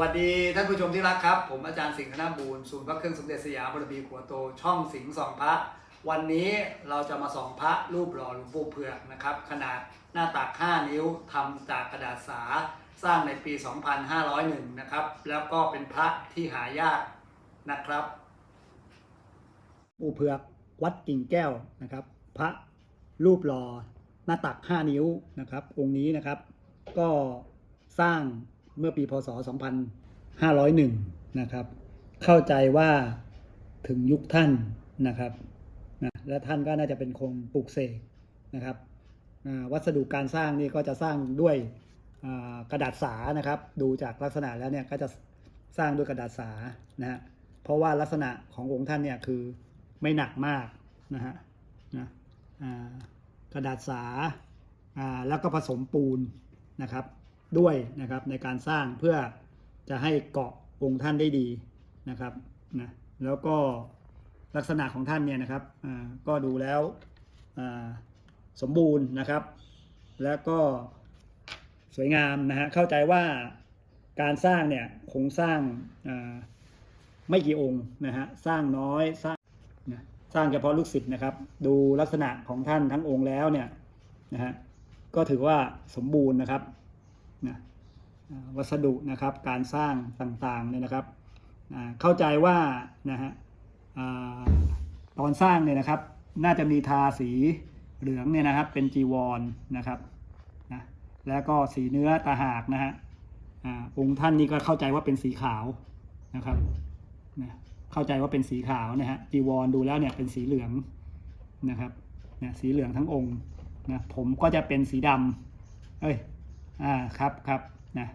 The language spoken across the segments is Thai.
สวัสดีท่านผู้ชมที่รักครับ ผมอาจารย์สิงห์คณะบูรณ์ศูนย์พระเครื่องสมเด็จสยามบรมีขัวโตช่องสิงห์สองพระ วันนี้เราจะมาส่องพระรูปหล่อหลวงปู่เผือกนะครับ ขนาดหน้าตัก 5 นิ้วทำจากกระดาษสา สร้างในปี 2501 นะครับ แล้วก็เป็นพระที่หายากนะครับปู่เผือกวัดกิ่งแก้วนะครับ พระรูปหล่อหน้าตัก 5 นิ้วนะครับ องค์นี้นะครับ ก็สร้าง เมื่อปีพศ 2501 นะครับ เข้าใจว่าถึงยุคท่านนะครับนะและท่านก็น่าจะเป็นคงปลูกเสกนะครับ วัสดุการสร้างนี่ก็จะสร้างด้วยกระดาษสานะครับ ดูจากลักษณะแล้วเนี่ยก็จะสร้างด้วยกระดาษสานะฮะเพราะว่าลักษณะขององค์ท่านเนี่ยคือไม่หนักมากนะฮะนะกระดาษสาแล้วก็ผสมปูนนะครับ ด้วยนะครับในการสร้างเพื่อจะให้เกาะองค์ท่านได้ดีนะครับนะแล้วก็ลักษณะของท่านเนี่ยนะครับก็ดูแล้วสมบูรณ์นะครับ แล้วก็สวยงามนะฮะเข้าใจว่าการสร้างเนี่ยคงสร้างาไม่กี่องค์นะฮะสร้างน้อยสร้างนะสร้างเฉพาะลูกศิษย์นะครับ ดูลักษณะของท่านทั้งองค์แล้วเนี่ยนะฮะก็ถือว่าสมบูรณ์นะครับ นะวัสดุนะครับการสร้างต่างๆเนี่ยนะครับเข้าใจว่านะฮะอตอนสร้างเนี่ยนะครับ น่าจะมีทาสีเหลืองเนี่ยนะครับ เป็นจีวรนะครับนะแล้วก็สีเนื้อตาหากนะฮะอ่าองค์ท่านนี่ก็เข้าใจว่าเป็นสีขาวนะครับนะเข้าใจว่าเป็นสีขาวนะฮะจีวรดูแล้วเนี่ยเป็นสีเหลืองนะครับนะสีเหลืองทั้งองค์นะผมก็จะเป็นสีดำเอ้ย อ่าครับครับนะ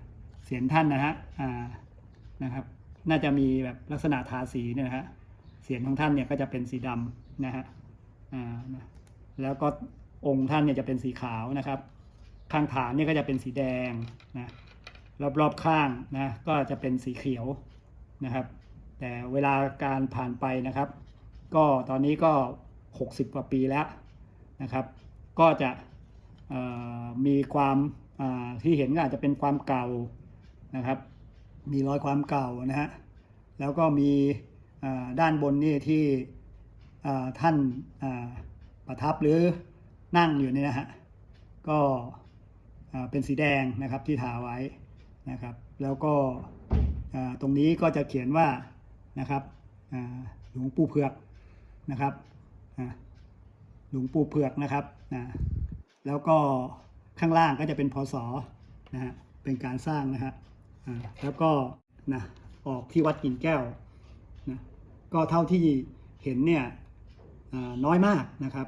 เสียนท่านนะฮะอ่านะครับ น่าจะมีแบบลักษณะทาสีเนี่ยนะฮะเสียนของท่านเนี่ยก็จะเป็นสีดำนะฮะอ่านะแล้วก็องค์ท่านเนี่ยจะเป็นสีขาวนะครับ ข้างฐานเนี่ยก็จะเป็นสีแดงนะรอบๆข้างนะก็จะเป็นสีเขียวนะครับ แต่เวลาการผ่านไปนะครับ ก็ตอนนี้ก็ 60 กว่าปีแล้วนะครับ ก็จะมีความ ที่เห็นก็อาจจะเป็นความเก่านะครับ มีรอยความเก่านะฮะแล้วก็มีด้านบนนี่ที่ท่านประทับหรือนั่งอยู่เนี่ยนะฮะก็เป็นสีแดงนะครับที่ทาไว้นะครับ แล้วก็ตรงนี้ก็จะเขียนว่านะครับหลวงปู่เผือกนะครับหลวงปู่เผือกนะครับแล้วก็ ข้างล่างก็จะเป็นพศนะฮะเป็นการสร้างนะฮะแล้วก็นะออกที่วัดกิ่งแก้วนะก็เท่าที่เห็นเนี่ยน้อยมากนะครับ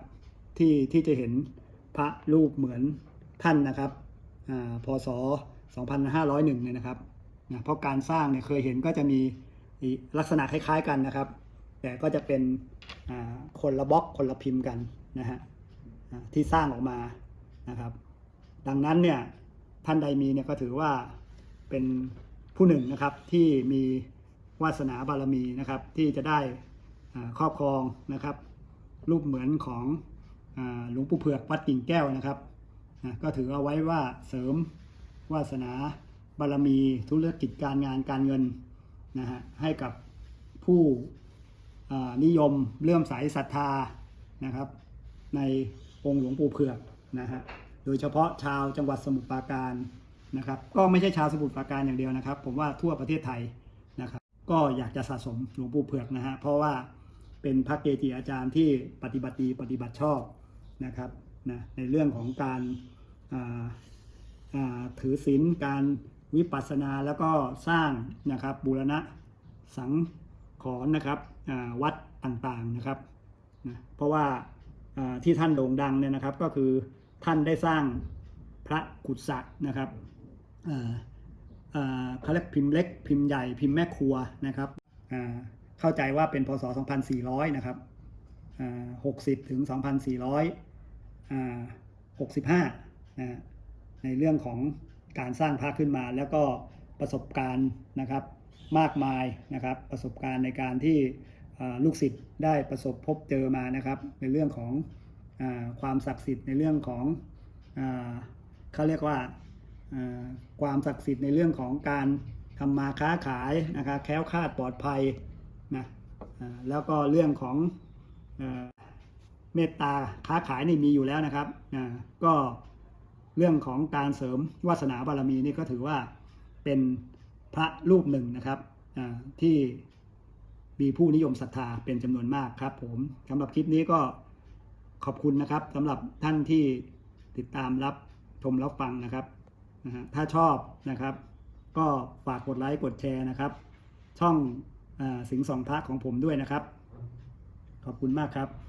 ที่ที่จะเห็นพระรูปเหมือนท่านนะครับอพศ 2501เนี่ยนะครับนะเพราะการสร้างเนี่ยเคยเห็นก็จะมีลักษณะคล้ายๆกันนะครับ แต่ก็จะเป็นคนละบล็อกคนละพิมพ์กันนะฮะที่สร้างออกมานะครับ ดังนั้นเนี่ยท่านใดมีเนี่ยก็ถือว่าเป็นผู้หนึ่งนะครับที่มีวาสนาบารมีนะครับ ที่จะได้ครอบครองนะครับ รูปเหมือนของอหลวงปู่เผือกวัดกิ่งแก้วนะครับนะก็ถือเอาไว้ว่าเสริมวาสนาบารมีธุรกิจการงานการเงินนะฮะให้กับผู้นิยมเลื่อมใสศรัทธานะครับ ในองค์หลวงปู่เผือกนะฮะ โดยเฉพาะชาวจังหวัดสมุทรปราการนะครับ ก็ไม่ใช่ชาวสมุทรปราการอย่างเดียวนะครับ ผมว่าทั่วประเทศไทยนะครับ ก็อยากจะสะสมหลวงปู่เผือกนะฮะเพราะว่าเป็นพระเกจิอาจารย์ที่ปฏิบัติดีปฏิบัติชอบนะครับนะในเรื่องของการาาถือศีลการวิปัสสนาแล้วก็สร้างนะครับบูรณะสังขรนะครับวัดต่างๆนะครับนะเพราะว่าอ่าที่ท่านโด่งดังเนี่ยนะครับก็คือ ท่านได้สร้างพระกุศะนะครับเขาเรียกพิมพ์เล็กพิมพ์ใหญ่พิมพ์แม่ครัวนะครับเข้าใจว่าเป็นพศ 2400 นะครับ 60 ถึง 2400 65 นะในเรื่องของการสร้างพระขึ้นมา แล้วก็ประสบการณ์นะครับมากมายนะครับประสบการณ์ในการที่ลูกศิษย์ได้ประสบพบเจอมานะครับ ในเรื่องของ ความศักดิ์สิทธิ์ในเรื่องของเขาเรียกว่าความศักดิ์สิทธิ์ในเรื่องของการทำมาค้าขายนะครับแคล้วคลาดปลอดภัยนะแล้วก็เรื่องของเมตตาค้าขายนี่มีอยู่แล้วนะครับก็เรื่องของการเสริมวาสนาบารมีนี่ก็ถือว่าเป็นพระรูปหนึ่งนะครับที่มีผู้นิยมศรัทธาเป็นจำนวนมากครับผมสำหรับคลิปนี้ก็ ขอบคุณนะครับสำหรับท่านที่ติดตามรับชมรับฟังนะครับนะฮะถ้าชอบนะครับ ก็ฝากกดไลค์กดแชร์นะครับ ช่องอสิงสองพระของผมด้วยนะครับ ขอบคุณมากครับ